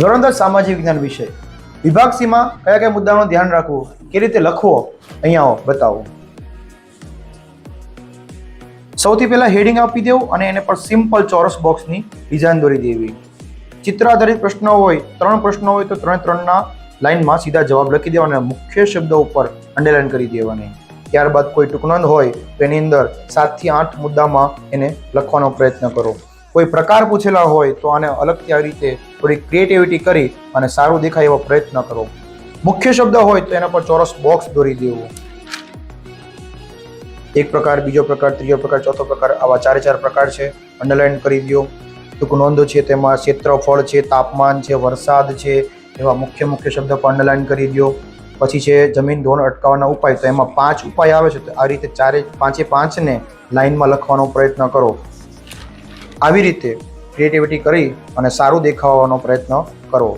ધોરણ દસ સામાજિક વિજ્ઞાન વિષય. વિભાગ સીમાં કયા કયા મુદ્દાનું ધ્યાન રાખવું કે રીતે લખવો, અહીંયા બતાવો. સૌથી પહેલાં હેડિંગ આપી દેવું અને એને પર સિમ્પલ ચોરસ બોક્સની ડિઝાઇન દોરી દેવી. ચિત્ર આધારિત પ્રશ્નો હોય, ત્રણ પ્રશ્નો હોય તો ત્રણે ત્રણના લાઇનમાં સીધા જવાબ લખી દેવાના, મુખ્ય શબ્દો ઉપર અંડરલાઇન કરી દેવાની. ત્યારબાદ કોઈ ટૂંકનંદ હોય, તો એની અંદર સાતથી આઠ મુદ્દામાં એને લખવાનો પ્રયત્ન કરો. કોઈ પ્રકાર પૂછેલા હોય તો આને અલગથી આવી રીતે થોડી ક્રિએટિવિટી કરી અને સારું દેખાય એવો પ્રયત્ન કરો મુખ્ય શબ્દ હોય તો એના પર ચોરસ બોક્સ દોરી દેવો. એક પ્રકાર, બીજો પ્રકાર, ત્રીજો પ્રકાર, ચોથો પ્રકાર આવા ચારે ચાર પ્રકાર છે. અંડરલાઇન કરી દો. ટૂંક નોંધો છે તેમાં ક્ષેત્રફળ છે, તાપમાન છે, વરસાદ છે, એવા મુખ્ય મુખ્ય શબ્દ પર અંડરલાઇન કરી દો. પછી છે જમીન ધોરણ અટકાવવાના ઉપાય, તો એમાં પાંચ ઉપાય આવે છે, તો આ રીતે ચારે પાંચે પાંચને લાઇનમાં લખવાનો પ્રયત્ન કરો. આવી રીતે ક્રિએટિવિટી કરી અને સારું દેખાવાનો પ્રયત્ન કરો